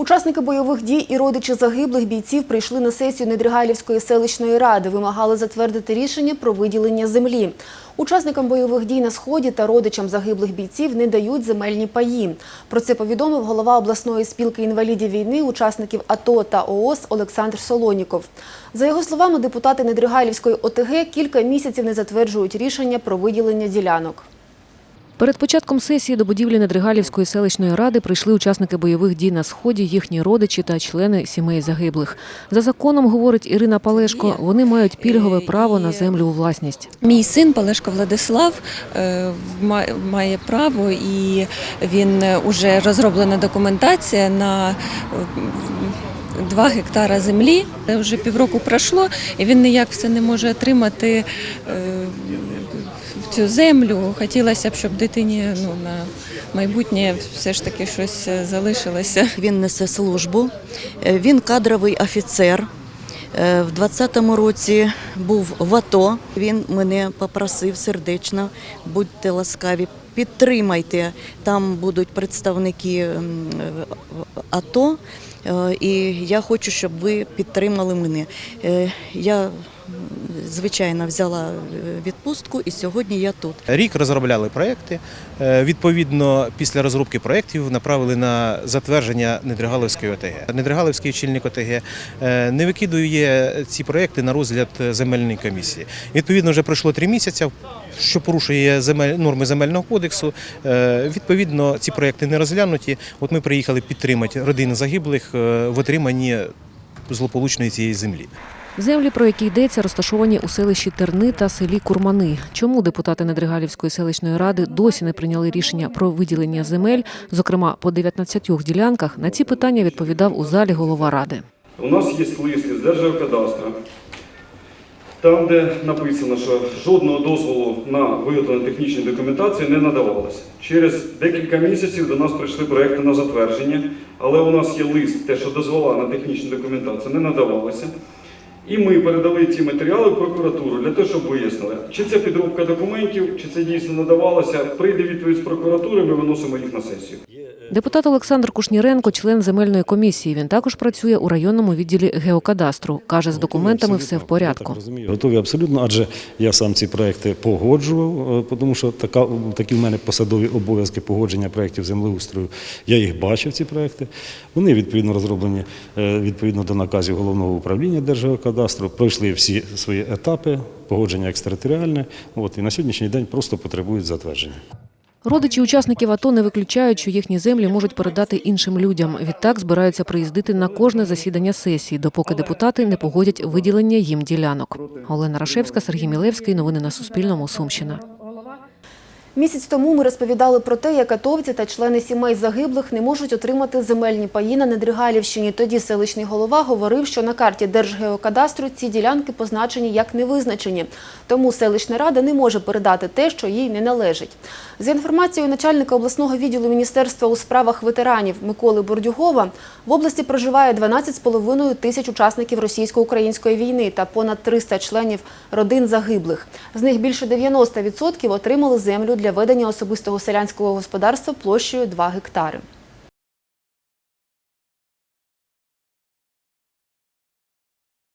Учасники бойових дій і родичі загиблих бійців прийшли на сесію Недригайлівської селищної ради, вимагали затвердити рішення про виділення землі. Учасникам бойових дій на сході та родичам загиблих бійців не дають земельні паї. Про це повідомив голова обласної спілки інвалідів війни, учасників АТО та ООС Олександр Солоніков. За його словами, депутати Недригайлівської ОТГ кілька місяців не затверджують рішення про виділення ділянок. Перед початком сесії до будівлі Недригалівської селищної ради прийшли учасники бойових дій на сході, їхні родичі та члени сімей загиблих. За законом, говорить Ірина Палешко, вони мають пільгове право на землю у власність. Мій син Палешко Владислав е, має право і він вже розроблена документація на е, два гектара землі. Вже півроку пройшло, і він ніяк все не може отримати е, цю землю. Хотілося б, щоб дитині ну, на майбутнє все ж таки щось е, залишилося. Він несе службу. Е, Він кадровий офіцер. Е, В 20-му році був в АТО. Він мене попросив сердечно, будьте ласкаві, підтримайте. Там будуть представники е, АТО. Е, І я хочу, щоб ви підтримали мене. Е, Я, звичайно, взяла відпустку і сьогодні я тут. Рік розробляли проекти. Відповідно, після розробки проєктів направили на затвердження Недригалівської ОТГ. Недригалівський очільник ОТГ не викидує ці проекти на розгляд земельної комісії. Відповідно, вже пройшло три місяці, що порушує земель, норми земельного кодексу. Е, Відповідно, ці проекти не розглянуті. От ми приїхали підтримати родини загиблих е, в отриманні злополучної цієї землі. Землі, про які йдеться, розташовані у селищі Терни та селі Курмани. Чому депутати Недригалівської селищної ради досі не прийняли рішення про виділення земель, зокрема по 19 ділянках, на ці питання відповідав у залі голова ради. У нас є лист із Держгеокадастру, там, де написано, що жодного дозволу на виготовлення технічної документації не надавалося. Через декілька місяців до нас прийшли проекти на затвердження, але у нас є лист, те, що дозвола на технічну документацію не надавалося. І ми передали ці матеріали в прокуратуру для того, щоб вияснили, чи це підробка документів, чи це дійсно надавалося. Прийде відповідь з прокуратури, ми виносимо їх на сесію. Депутат Олександр Кушніренко, член земельної комісії. Він також працює у районному відділі геокадастру. Каже, з документами все в порядку. Я розумію. Готові абсолютно, адже я сам ці проекти погоджував, е, тому що така, такі в мене посадові обов'язки погодження проєктів землеустрою. Я їх бачив, ці проекти. Вони відповідно розроблені е, відповідно до наказів головного управління Держгеокадастру, пройшли всі свої етапи, погодження екстериторіальне. От, і на сьогоднішній день просто потребують затвердження. Родичі учасників АТО не виключають, що їхні землі можуть передати іншим людям. Відтак збираються приїздити на кожне засідання сесії, допоки депутати не погодять виділення їм ділянок. Олена Рашевська, Сергій Мілевський. Новини на Суспільному. Сумщина. Місяць тому ми розповідали про те, як атовці та члени сімей загиблих не можуть отримати земельні паї на Недригалівщині. Тоді селищний голова говорив, що на карті Держгеокадастру ці ділянки позначені як невизначені. Тому селищна рада не може передати те, що їй не належить. За інформацією начальника обласного відділу Міністерства у справах ветеранів Миколи Бордюгова, в області проживає 12,5 тисяч учасників російсько-української війни та понад 300 членів родин загиблих. З них більше 90% отримали землю для ведення особистого селянського господарства площею 2 гектари.